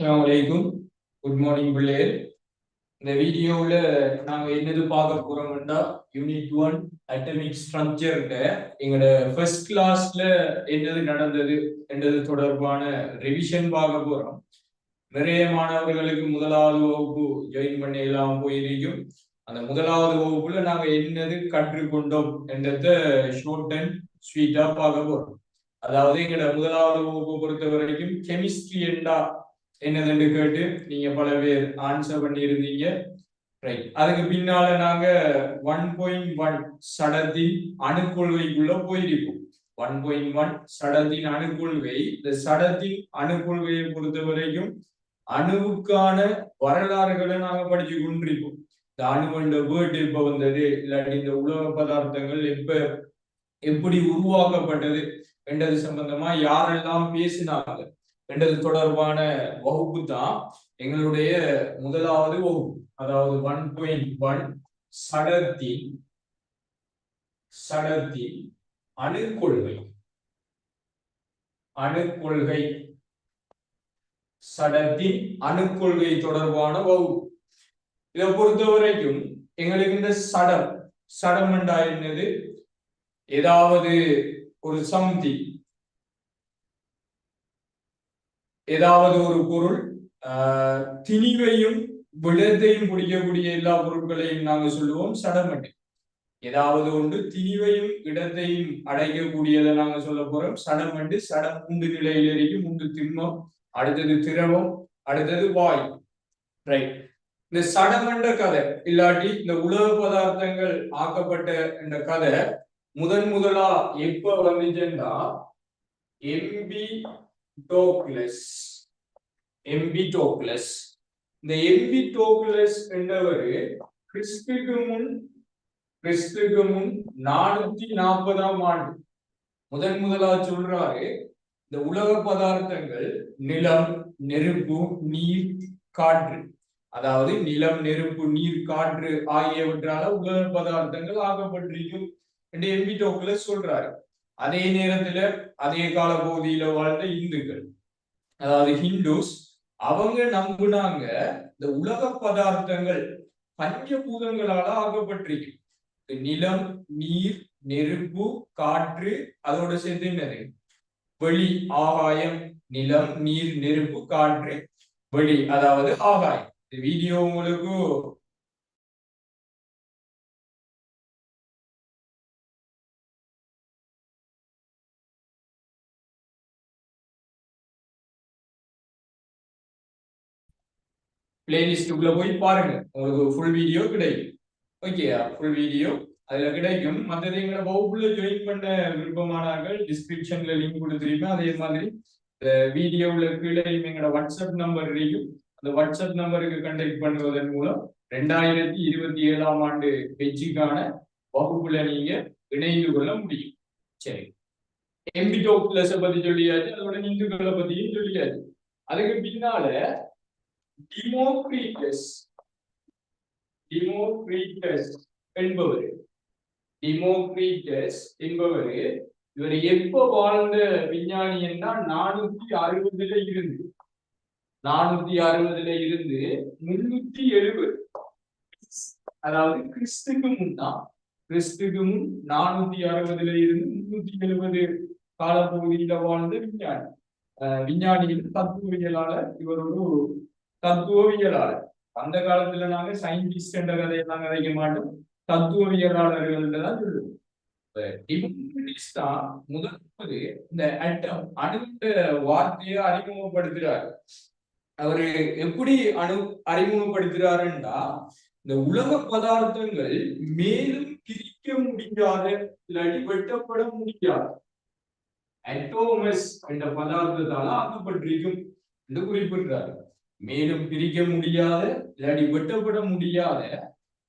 அஸ்லாம் வலைக்கும் good morning பிள்ளையர் இந்த வீடியோவில் நாங்கள் என்னது பார்க்க போறோம்னா யூனிட் ஒன் அட்டமிக் ஸ்ட்ரக்சர்ல எங்களோட ஃபர்ஸ்ட் கிளாஸ்ல என்னது நடந்தது என்றது தொடர்பான ரிவிஷன் பார்க்க போறோம். நிறைய மாணவர்களுக்கு முதலாவது வகுப்பு ஜாயின் பண்ணி எல்லாம் போயிருக்கும். அந்த முதலாவது வகுப்புல நாங்க என்னது கற்றுக்கொண்டோம் என்றத ஷோர்ட் அண்ட் ஸ்வீட்டா பார்க்க போறோம். அதாவது எங்களோட முதலாவது வகுப்பு பொறுத்த வரைக்கும் கெமிஸ்ட்ரி என்றா என்னதுன்னு கேட்டு நீங்க பல பேர் ஆன்சர் பண்ணியிருந்தீங்க ரைட் அதுக்கு பின்னால நாங்க ஒன் பாயிண்ட் ஒன் சடத்தின் அணுக்கொள்கைக்குள்ள போயிருப்போம். ஒன் பாயிண்ட் ஒன் சடத்தின் அணுக்கொள்கை. இந்த சடத்தின் அணுக்கொள்கையை பொறுத்த வரைக்கும் அணுவுக்கான வரலாறுகளை நாங்க படிச்சு கொண்டிருப்போம். இந்த அணுவண்ட வேர்டு எப்ப வந்தது? இல்லாட்டி இந்த உலக பதார்த்தங்கள் எப்ப எப்படி உருவாக்கப்பட்டது? என்றது சம்பந்தமா யாரெல்லாம் பேசினாங்க? என்றது தொடர்பான வகுப்பு தான் எங்களுடைய முதலாவது வகுப்பு. அதாவது ஒன் பாயிண்ட் ஒன் சடத்தின் சடத்தின் அணுக்கொள்கை. அணுக்கொள்கை சடத்தின் அணுக்கொள்கை தொடர்பான வகுப்பு. இதை பொறுத்த வரைக்கும் எங்களுக்கு இந்த சடம் சடம் என்றால் என்னது? ஏதாவது ஒரு சம்தி ஏதாவது ஒரு பொருள் ஆஹ் திணிவையும் விடத்தையும் குடிக்கக்கூடிய எல்லா பொருட்களையும் நாங்க சொல்லுவோம் சடமட்டி ஏதாவது ஒன்று திணிவையும் இடத்தையும் அடைக்கக்கூடியதை நாங்க சொல்ல போறோம். சடமண்டு சடம் உண்டு நிலையில் இருக்கும் உண்டு திண்மம் அடுத்தது திரவம் அடுத்தது வாய். ரைட் இந்த சடமண்ட கதை இல்லாட்டி இந்த உலக பதார்த்தங்கள் ஆக்கப்பட்ட இந்த கதை முதன் முதலா எப்ப வந்துச்சுன்னா எம்பி டோக்லஸ் எம்பி டோக்லஸ் இந்த எம்பி டோக்லஸ் என்றவர் கிறிஸ்துக்கு முன் கிறிஸ்துக்கு முன் நானூத்தி நாற்பதாம் ஆண்டு. முதன் முதலா சொல்றாரு இந்த உலக பதார்த்தங்கள் நிலம் நெருப்பு நீர் காற்று. அதாவது நிலம் நெருப்பு நீர் காற்று ஆகியவற்றால உலக பதார்த்தங்கள் ஆகப்பட்டிருக்கும் என்று எம்பி டோக்லஸ் சொல்றாரு. அதே நேரத்துல அதே கால பகுதியில வாழ்ந்த இந்துக்கள். அதாவது ஹிந்துஸ் அவங்க நம்புனாங்க இந்த உலக பதார்த்தங்கள் பஞ்சபூதங்களால ஆகப்பட்டிருக்கு நிலம் நீர் நெருப்பு காற்று அதோட சேர்த்து என்னது? வெளி ஆகாயம் நிலம் நீர் நெருப்பு காற்று வெளி அதாவது ஆகாயம். இந்த வீடியோ உங்களுக்கு பிளேலிஸ்டுக்குள்ள போய் பாருங்க. உங்களுக்கு ஃபுல் வீடியோ கிடைக்கும். ஓகே ஃபுல் வீடியோ அதுல கிடைக்கும். மற்றது எங்களை வகுப்புல ஜாயின் பண்ண விருப்பமானார்கள் டிஸ்கிரிப்ஷன்ல லிங்க் கொடுத்துருப்பேன். அதே மாதிரி வீடியோவில் கீழே எங்களோட வாட்ஸ்அப் நம்பர் இருக்கும் அந்த வாட்ஸ்அப் நம்பருக்கு கண்டெக்ட் பண்ணுவதன் மூலம் ரெண்டாயிரத்தி இருபத்தி ஏழாம் ஆண்டு பெஞ்சுக்கான வகுப்புல நீங்க இணைந்து கொள்ள முடியும். சரி. எம்பிடோ பிளஸ் பத்தி சொல்லியாச்சு. அதோட இந்துக்களை பத்தியும் சொல்லியாச்சு. அதுக்கு பின்னால டிமோக்ரீட்டஸ் டிமோக்ரீட்டஸ் என்பவர். டிமோக்ரீட்டஸ் என்பவர். இவர் எப்ப வாழ்ந்த விஞ்ஞானி என்றால் நானூத்தி அறுபதுல இருந்து நானூத்தி அறுபதுல இருந்து முன்னூத்தி எழுபது. அதாவது கிறிஸ்துக்கு முன்னா கிறிஸ்துக்கு முன் நானூத்தி அறுபதுல இருந்து முன்னூத்தி எழுபது காலப்பகுதியில வாழ்ந்த விஞ்ஞானி. விஞ்ஞானியின் தத்துவவியலாளர் இவர் ஒரு தத்துவவியலாளர். அந்த காலத்துல நாங்க சயின்டிஸ்ட் என்ற கதையை நாங்க வைக்க மாட்டோம். தத்துவவியலாளர்கள் தான் சொல்லுவோம் தான் முதலாவது இந்த அட்டம் அணுத்த வார்த்தையை அறிமுகப்படுத்துறாரு. அவரு எப்படி அணு அறிமுகப்படுத்துறாருன்னா இந்த உலக பதார்த்தங்கள் மேலும் பிரிக்க முடியாத இல்லாட்டி வெட்டப்பட முடியாது அட்டோமஸ் என்ற பதார்த்தத்தால ஆக்கப்பட்டிருக்கும் என்று குறிப்பிடுறாரு. மேலும் பிரிக்க முடியாத இல்லாடி வெட்டப்பட முடியாத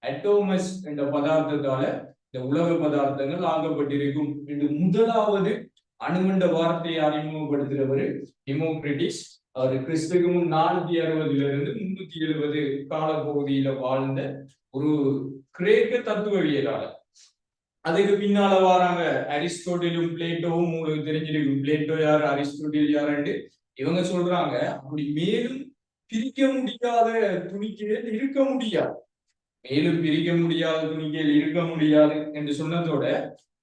அட்டோமஸ் என்ற பதார்த்தத்தால இந்த உலக பதார்த்தங்கள் ஆகப்பட்டிருக்கும் என்று முதலாவது அணுகுண்ட வார்த்தையை அறிமுகப்படுத்துகிறவர் டிமோக்ரட்டிஸ் அவர் கிறிஸ்துக்கு முன் நானூத்தி அறுபதுல இருந்து முன்னூத்தி எழுபது காலப்பகுதியில வாழ்ந்த ஒரு கிரேக்க தத்துவவியலாளர். அதுக்கு பின்னால வராங்க அரிஸ்டோட்டிலும் பிளேட்டோவும் உங்களுக்கு தெரிஞ்சிருக்கும். பிளேட்டோ யார் அரிஸ்டோட்டில் யாருன்னு இவங்க சொல்றாங்க. அப்படி மேலும் பிரிக்க முடியாத துணிக்கையில் இருக்க முடியாது. மேலும் பிரிக்க முடியாத துணிக்கையில் இருக்க முடியாது என்று சொன்னதோட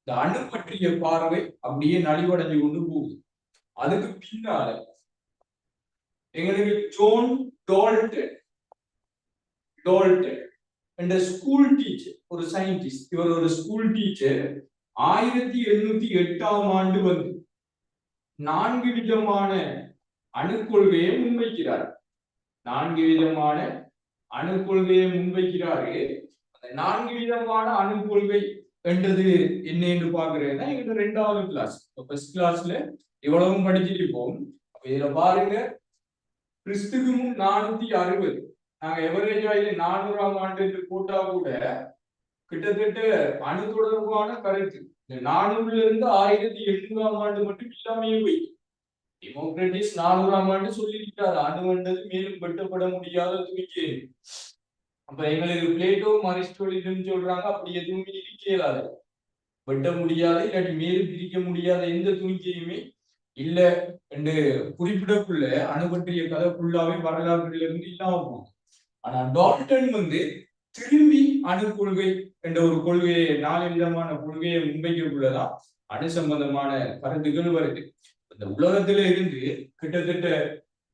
இந்த அணு பற்றிய பார்வை அப்படியே நலிவடைஞ்சு கொண்டு போகுது. அதுக்கு பின்னால எங்களுக்கு ஜோன் டோல்டன் டோல்டன் என்ற ஸ்கூல் டீச்சர் ஒரு சயின்டிஸ்ட் இவர் ஒரு ஸ்கூல் டீச்சர் ஆயிரத்தி எண்ணூத்தி எட்டாம் ஆண்டு வந்து நான்கு விதமான அணுக்கொள்கையை முன்வைக்கிறார். நான்கு விதமான அணுக்கொள்கையை முன்வைக்கிறார்கள். அந்த நான்கு விதமான அணுக்கொள்கை என்றது என்ன என்று பாக்குறேன்னா எங்க ரெண்டாவது கிளாஸ் ஃபர்ஸ்ட் கிளாஸ்ல இவ்வளவும் படிச்சிருப்போம் அப்ப இதுல பாருங்க. கிறிஸ்துக்கு முன் நானூத்தி அறுபது. நாங்க எவரேஜ் ஆயில நானூறாம் ஆண்டு என்று போட்டா கூட கிட்டத்தட்ட அணு தொடர்பான கருத்து. இந்த நானூறுல இருந்து ஆயிரத்தி எண்ணூறாம் ஆண்டு மட்டும் இல்லாமையே போய் டெமோக்ரட்டிஸ் நானூறாம் ஆண்டு சொல்லியிருக்காரு அணுவண்டது மேலும் வெட்டப்பட முடியாத துணிக்கு அப்ப எங்களுக்கு பிளேட்டோ மரிஸ்டோலிடம் சொல்றாங்க அப்படி எதுவுமே இருக்கலாது வெட்ட முடியாத இல்லாட்டி மேலும் பிரிக்க முடியாத எந்த துணிக்கையுமே இல்ல என்று குறிப்பிடக்குள்ள அணு பற்றிய கதை ஃபுல்லாவே வரலாற்றுல இருந்து இல்லாம போகும் ஆனா டால்டன் வந்து திரும்பி அணு கொள்கை என்ற ஒரு கொள்கையை நாலு விதமான கொள்கையை முன்வைக்கிறதுக்குள்ளதான் அணு சம்பந்தமான கருத்துக்கள் வருது. இந்த உலகத்துல இருந்து கிட்டத்தட்ட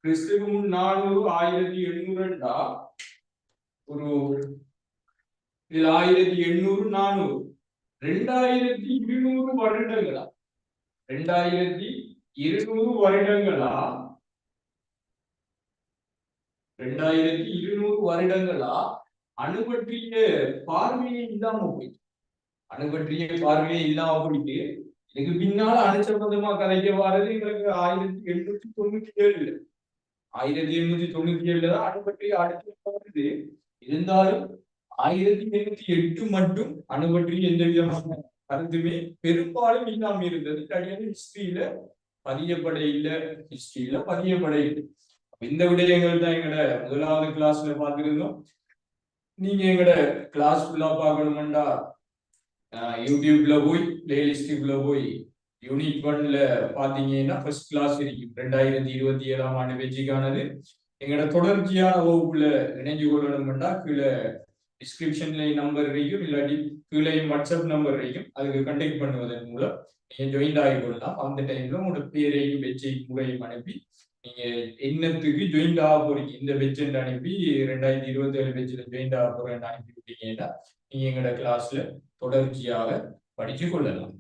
கிறிஸ்துக்கு முன் நானூறு ஆயிரத்தி எண்ணூறுண்டா ஒரு இதுல ஆயிரத்தி எண்ணூறு நானூறு. ரெண்டாயிரத்தி இருநூறு வருடங்களா? ரெண்டாயிரத்தி இருநூறு வருடங்களா? ரெண்டாயிரத்தி இருநூறு வருடங்களா? அணு பற்றிய பார்வையே இல்லாம போயிட்டு அணு பற்றிய பார்வையே இல்லாம போயிட்டு இதுக்கு பின்னால அணு சம்பந்தமா கதைக்க வாரது எங்களுக்கு ஆயிரத்தி எண்ணூத்தி தொண்ணூத்தி ஏழுல. ஆயிரத்தி எண்ணூத்தி தொண்ணூத்தி ஏழுல தான் அணு பற்றி அடுத்து வருது இருந்தாலும் ஆயிரத்தி எண்ணூத்தி எட்டு மட்டும் அணு பற்றி எந்த விதமான கருத்துமே பெரும்பாலும் இல்லாம இருந்தது. கிடையாது ஹிஸ்டரியில பதியப்பட இல்ல. ஹிஸ்டரியில பதியப்பட இல்லை. இந்த விடயங்கள் தான் எங்கட முதலாவது கிளாஸ்ல பார்த்திருந்தோம். நீங்க எங்கட கிளாஸ் ஃபுல்லா பார்க்கணுமெண்டா? யூடியூப்ல போய் பிளேலிஸ்டுக்குள்ள போய் யூனிட் ஒன்ல பாத்தீங்கன்னா ஃபர்ஸ்ட் கிளாஸ் இருக்கும் ரெண்டாயிரத்தி இருபத்தி ஏழாம் ஆண்டு வெஜ்ஜிக்கானது எங்களோட தொடர்ச்சியான வகுப்புல இணைஞ்சு கொள்ளணும்னா கீழே டிஸ்கிரிப்ஷன்ல நம்பர் இருக்கும் இல்லாட்டி கீழே வாட்ஸ்அப் நம்பர் இருக்கும் அதுக்கு கண்டெக்ட் பண்ணுவதன் மூலம் நீங்க ஜாயின் ஆகி கொள்ளலாம். அந்த டைம்ல உங்களோட பேரையும் வெஜ்ஜை முறையும் அனுப்பி நீங்க என்னத்துக்கு ஜாயின் ஆக போறீங்க? இந்த வெஜ் அனுப்பி ரெண்டாயிரத்தி இருபத்தி ஏழு வெஜ்ல ஜாயின் ஆக போறேன்னு அனுப்பி விட்டீங்கன்னா நீ எங்களோட கிளாஸ்ல தொடர்ச்சியாக படிச்சு கொள்ளலாம்.